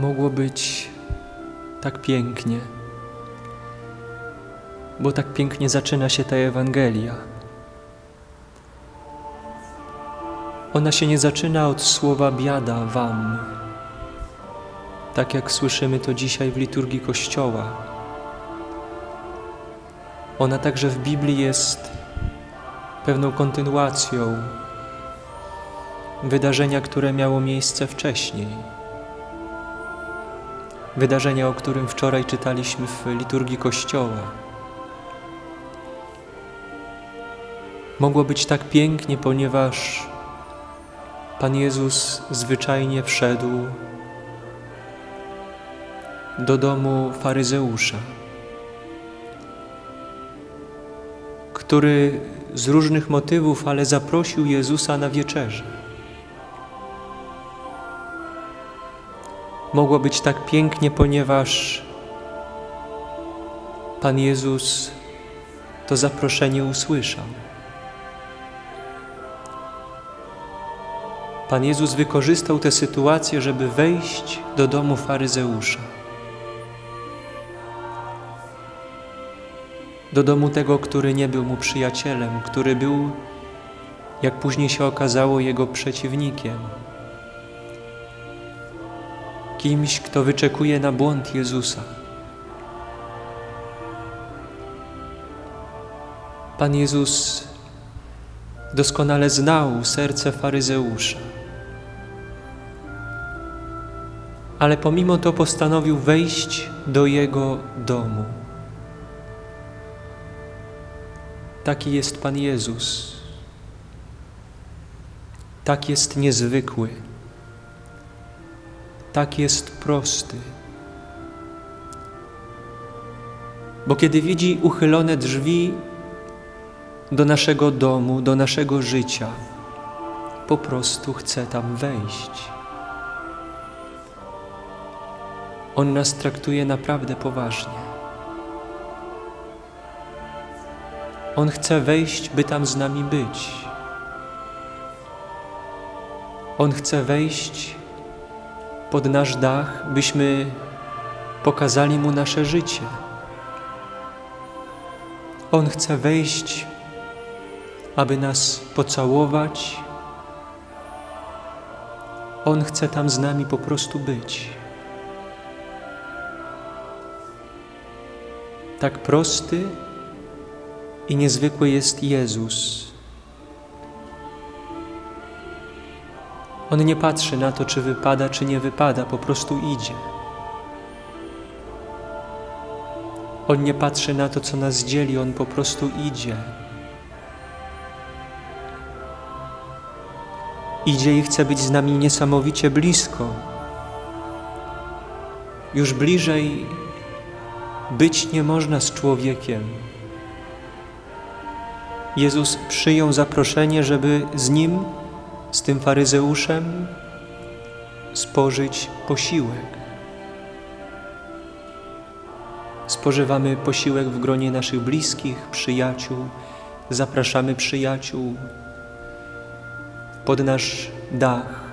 Mogło być tak pięknie, bo tak pięknie zaczyna się ta Ewangelia. Ona się nie zaczyna od słowa biada wam, tak jak słyszymy to dzisiaj w liturgii Kościoła. Ona także w Biblii jest pewną kontynuacją wydarzenia, które miało miejsce wcześniej. Wydarzenia, o którym wczoraj czytaliśmy w liturgii Kościoła. Mogło być tak pięknie, ponieważ Pan Jezus zwyczajnie wszedł do domu faryzeusza, który z różnych motywów, ale zaprosił Jezusa na wieczerzę. Mogło być tak pięknie, ponieważ Pan Jezus to zaproszenie usłyszał. Pan Jezus wykorzystał tę sytuację, żeby wejść do domu faryzeusza. Do domu tego, który nie był mu przyjacielem, który był, jak później się okazało, jego przeciwnikiem. Kimś, kto wyczekuje na błąd Jezusa. Pan Jezus doskonale znał serce faryzeusza. Ale pomimo to postanowił wejść do jego domu. Taki jest Pan Jezus. Tak jest niezwykły. Tak jest prosty. Bo kiedy widzi uchylone drzwi do naszego domu, do naszego życia, po prostu chce tam wejść. On nas traktuje naprawdę poważnie. On chce wejść, by tam z nami być. On chce wejść pod nasz dach, byśmy pokazali Mu nasze życie. On chce wejść, aby nas pocałować. On chce tam z nami po prostu być. Tak prosty i niezwykły jest Jezus. On nie patrzy na to, czy wypada, czy nie wypada, po prostu idzie. On nie patrzy na to, co nas dzieli, on po prostu idzie. Idzie i chce być z nami niesamowicie blisko. Już bliżej być nie można z człowiekiem. Jezus przyjął zaproszenie, żeby z nim, z tym faryzeuszem, spożyć posiłek. Spożywamy posiłek w gronie naszych bliskich, przyjaciół, zapraszamy przyjaciół pod nasz dach.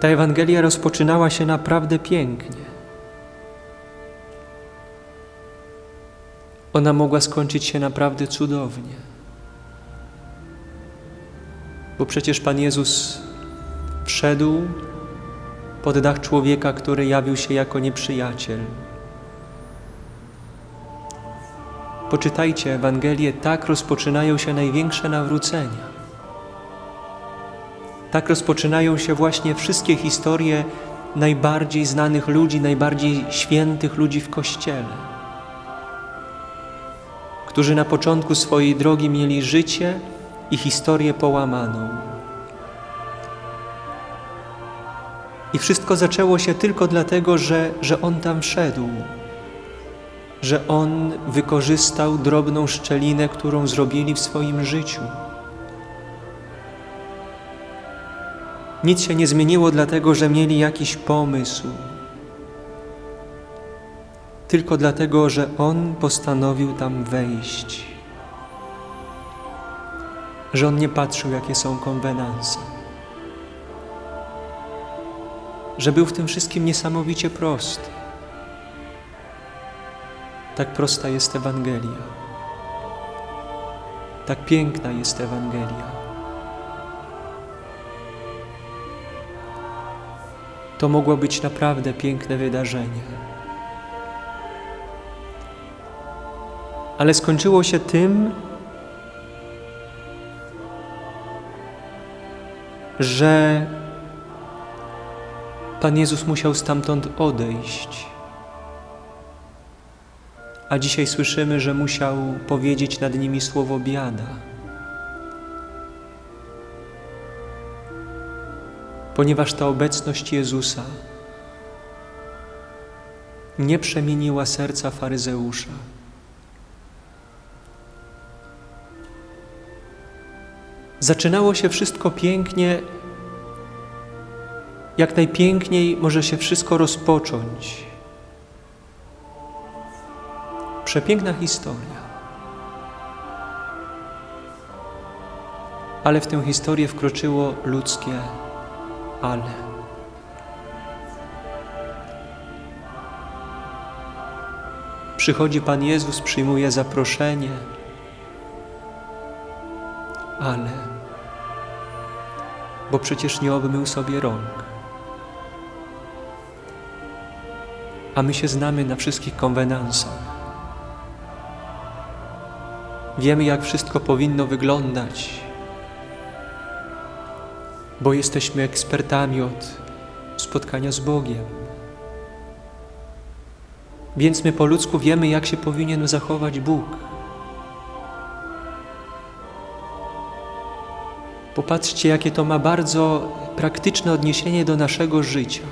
Ta Ewangelia rozpoczynała się naprawdę pięknie. Ona mogła skończyć się naprawdę cudownie. Bo przecież Pan Jezus wszedł pod dach człowieka, który jawił się jako nieprzyjaciel. Poczytajcie Ewangelię, tak rozpoczynają się największe nawrócenia. Tak rozpoczynają się właśnie wszystkie historie najbardziej znanych ludzi, najbardziej świętych ludzi w Kościele, którzy na początku swojej drogi mieli życie i historię połamaną. I wszystko zaczęło się tylko dlatego, że, że On tam wszedł, że On wykorzystał drobną szczelinę, którą zrobili w swoim życiu. Nic się nie zmieniło, dlatego że mieli jakiś pomysł, tylko dlatego, że On postanowił tam wejść, że On nie patrzył, jakie są konwenanse. że był w tym wszystkim niesamowicie prosty. Tak prosta jest Ewangelia. Tak piękna jest Ewangelia. To mogło być naprawdę piękne wydarzenie. Ale skończyło się tym, że Pan Jezus musiał stamtąd odejść. A dzisiaj słyszymy, że musiał powiedzieć nad nimi słowo biada. Ponieważ ta obecność Jezusa nie przemieniła serca faryzeusza. Zaczynało się wszystko pięknie, jak najpiękniej może się wszystko rozpocząć. Przepiękna historia. Ale w tę historię wkroczyło ludzkie ale. Przychodzi Pan Jezus, przyjmuje zaproszenie, ale, bo przecież nie obmył sobie rąk. A my się znamy na wszystkich konwenansach. Wiemy, jak wszystko powinno wyglądać, bo jesteśmy ekspertami od spotkania z Bogiem. Więc my po ludzku wiemy, jak się powinien zachować Bóg. Popatrzcie, jakie to ma bardzo praktyczne odniesienie do naszego życia.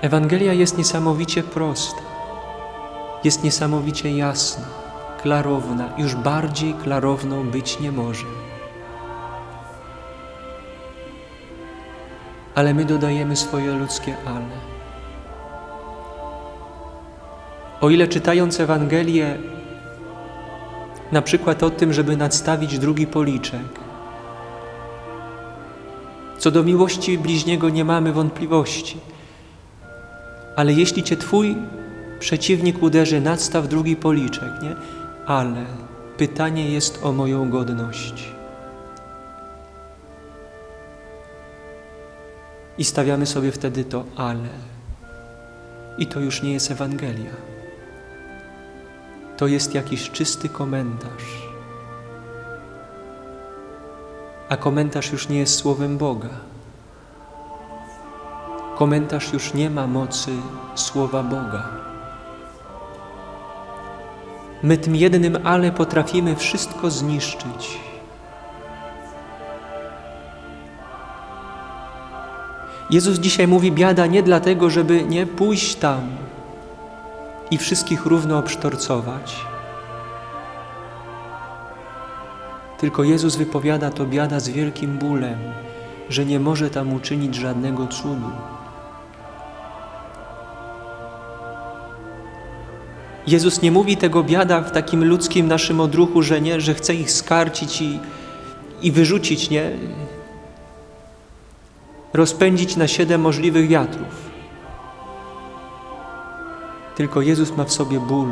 Ewangelia jest niesamowicie prosta, jest niesamowicie jasna, klarowna, już bardziej klarowną być nie może. Ale my dodajemy swoje ludzkie ale. O ile czytając Ewangelię, na przykład o tym, żeby nadstawić drugi policzek, co do miłości bliźniego nie mamy wątpliwości, ale jeśli cię twój przeciwnik uderzy, nadstaw drugi policzek, nie? Ale pytanie jest o moją godność. I stawiamy sobie wtedy to ale. I to już nie jest Ewangelia. To jest jakiś czysty komentarz. A komentarz już nie jest słowem Boga. Komentarz już nie ma mocy słowa Boga. My tym jednym ale potrafimy wszystko zniszczyć. Jezus dzisiaj mówi biada nie dlatego, żeby nie pójść tam i wszystkich równo obsztorcować. Tylko Jezus wypowiada to biada z wielkim bólem, że nie może tam uczynić żadnego cudu. Jezus nie mówi tego biada w takim ludzkim naszym odruchu, że nie, że chce ich skarcić i, i wyrzucić, nie? Rozpędzić na siedem możliwych wiatrów. Tylko Jezus ma w sobie ból,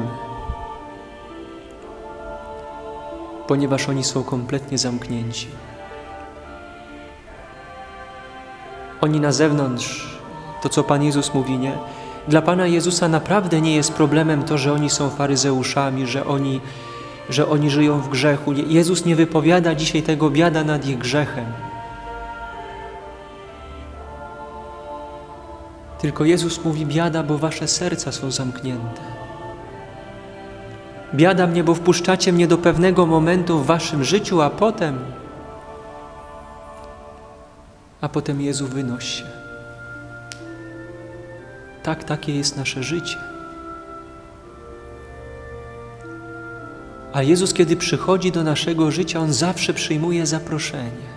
ponieważ oni są kompletnie zamknięci. Oni na zewnątrz, to co Pan Jezus mówi, nie? Dla Pana Jezusa naprawdę nie jest problemem to, że oni są faryzeuszami, że oni, że oni żyją w grzechu. Jezus nie wypowiada dzisiaj tego biada nad ich grzechem. Tylko Jezus mówi biada, bo wasze serca są zamknięte. Biada mnie, bo wpuszczacie mnie do pewnego momentu w waszym życiu, a potem, a potem Jezu wynoś się. Tak, takie jest nasze życie. A Jezus, kiedy przychodzi do naszego życia, On zawsze przyjmuje zaproszenie.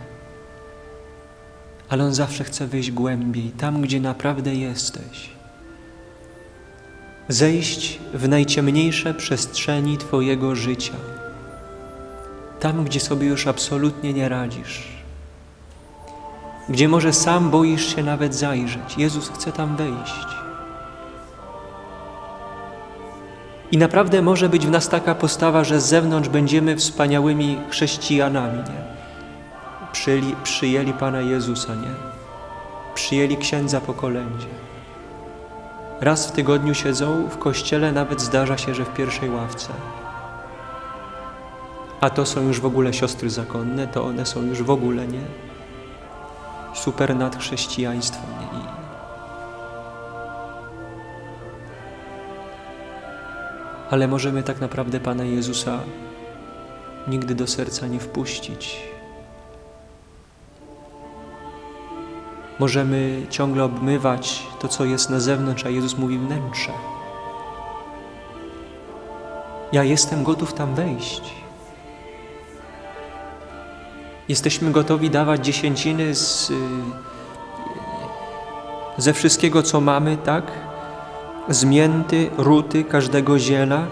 Ale On zawsze chce wyjść głębiej, tam, gdzie naprawdę jesteś. Zejść w najciemniejsze przestrzeni Twojego życia, tam, gdzie sobie już absolutnie nie radzisz. gdzie może sam boisz się nawet zajrzeć. Jezus chce tam wejść. I naprawdę może być w nas taka postawa, że z zewnątrz będziemy wspaniałymi chrześcijanami, nie? Przyjęli, przyjęli Pana Jezusa, nie? Przyjęli księdza po kolędzie. Raz w tygodniu siedzą w kościele, nawet zdarza się, że w pierwszej ławce. A to są już w ogóle siostry zakonne, to one są już w ogóle nie. Super nadchrześcijaństwo. Nie? Ale możemy tak naprawdę Pana Jezusa nigdy do serca nie wpuścić. Możemy ciągle obmywać to, co jest na zewnątrz, a Jezus mówi wnętrze. Ja jestem gotów tam wejść. Jesteśmy gotowi dawać dziesięciny z, ze wszystkiego, co mamy, tak? Z mięty, ruty, każdego ziela.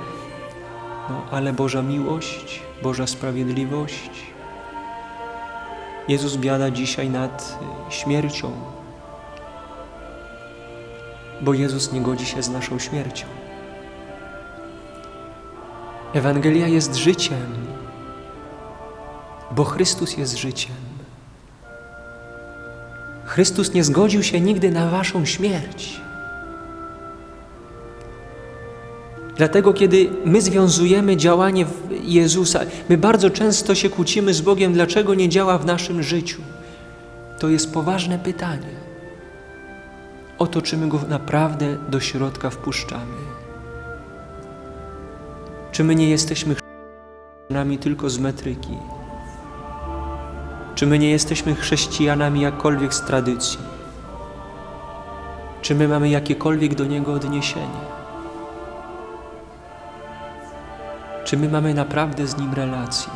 No, ale Boża miłość, Boża sprawiedliwość. Jezus biada dzisiaj nad śmiercią, bo Jezus nie godzi się z naszą śmiercią. Ewangelia jest życiem, bo Chrystus jest życiem. Chrystus nie zgodził się nigdy na waszą śmierć. Dlatego, kiedy my związujemy działanie Jezusa, my bardzo często się kłócimy z Bogiem, dlaczego nie działa w naszym życiu. To jest poważne pytanie. O to, czy my Go naprawdę do środka wpuszczamy. Czy my nie jesteśmy chrześcijanami tylko z metryki? Czy my nie jesteśmy chrześcijanami jakkolwiek z tradycji? Czy my mamy jakiekolwiek do Niego odniesienie? Czy my mamy naprawdę z Nim relację?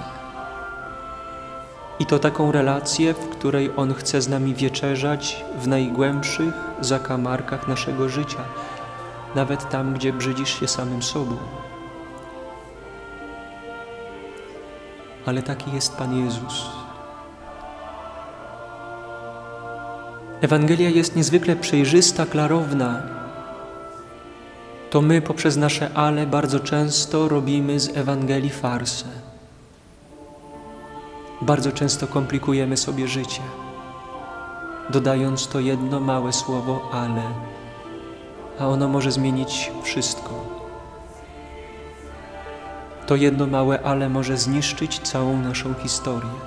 I to taką relację, w której On chce z nami wieczerzać w najgłębszych zakamarkach naszego życia, nawet tam, gdzie brzydzisz się samym sobą. Ale taki jest Pan Jezus. Ewangelia jest niezwykle przejrzysta, klarowna, to my poprzez nasze ale bardzo często robimy z Ewangelii farsę. Bardzo często komplikujemy sobie życie, dodając to jedno małe słowo ale, a ono może zmienić wszystko. To jedno małe ale może zniszczyć całą naszą historię.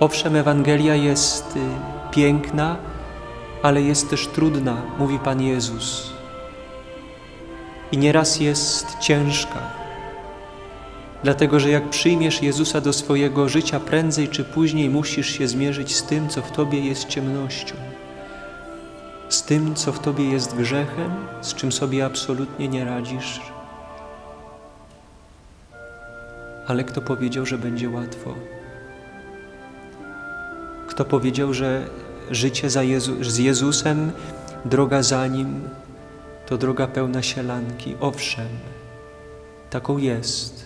Owszem, Ewangelia jest y, piękna, ale jest też trudna, mówi Pan Jezus. I nieraz jest ciężka, dlatego że jak przyjmiesz Jezusa do swojego życia, prędzej czy później musisz się zmierzyć z tym, co w Tobie jest ciemnością, z tym, co w Tobie jest grzechem, z czym sobie absolutnie nie radzisz. Ale kto powiedział, że będzie łatwo? Kto powiedział, że życie Jezu, z Jezusem, droga za Nim, to droga pełna sielanki. Owszem, taką jest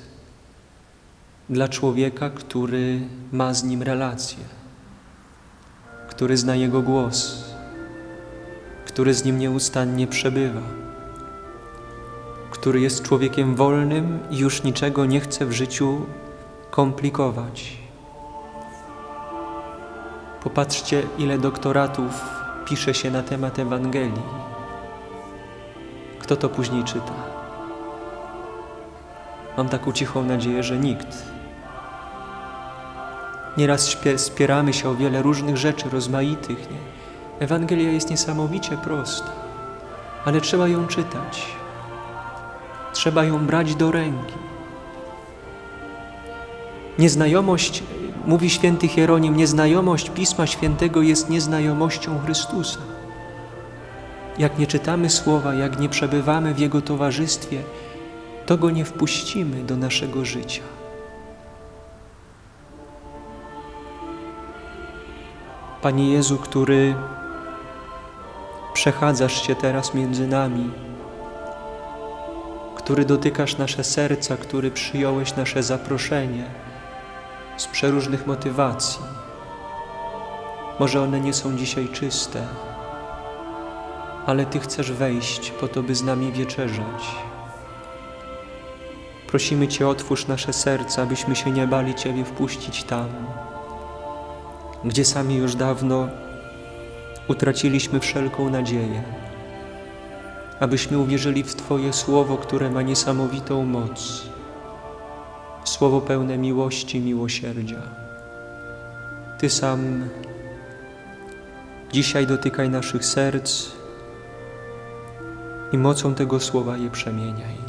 dla człowieka, który ma z Nim relację, który zna Jego głos, który z Nim nieustannie przebywa, który jest człowiekiem wolnym i już niczego nie chce w życiu komplikować Popatrzcie, ile doktoratów pisze się na temat Ewangelii. Kto to później czyta? Mam taką cichą nadzieję, że nikt. Nieraz spieramy się o wiele różnych rzeczy, rozmaitych. Nie? Ewangelia jest niesamowicie prosta, ale trzeba ją czytać. Trzeba ją brać do ręki. Nieznajomość Mówi święty Hieronim, nieznajomość Pisma Świętego jest nieznajomością Chrystusa. Jak nie czytamy Słowa, jak nie przebywamy w Jego towarzystwie, to Go nie wpuścimy do naszego życia. Panie Jezu, który przechadzasz się teraz między nami, który dotykasz nasze serca, który przyjąłeś nasze zaproszenie, z przeróżnych motywacji. Może one nie są dzisiaj czyste, ale Ty chcesz wejść po to, by z nami wieczerzać. Prosimy Cię, otwórz nasze serca, abyśmy się nie bali Ciebie wpuścić tam, gdzie sami już dawno utraciliśmy wszelką nadzieję, abyśmy uwierzyli w Twoje słowo, które ma niesamowitą moc, słowo pełne miłości miłosierdzia. Ty sam dzisiaj dotykaj naszych serc i mocą tego słowa je przemieniaj.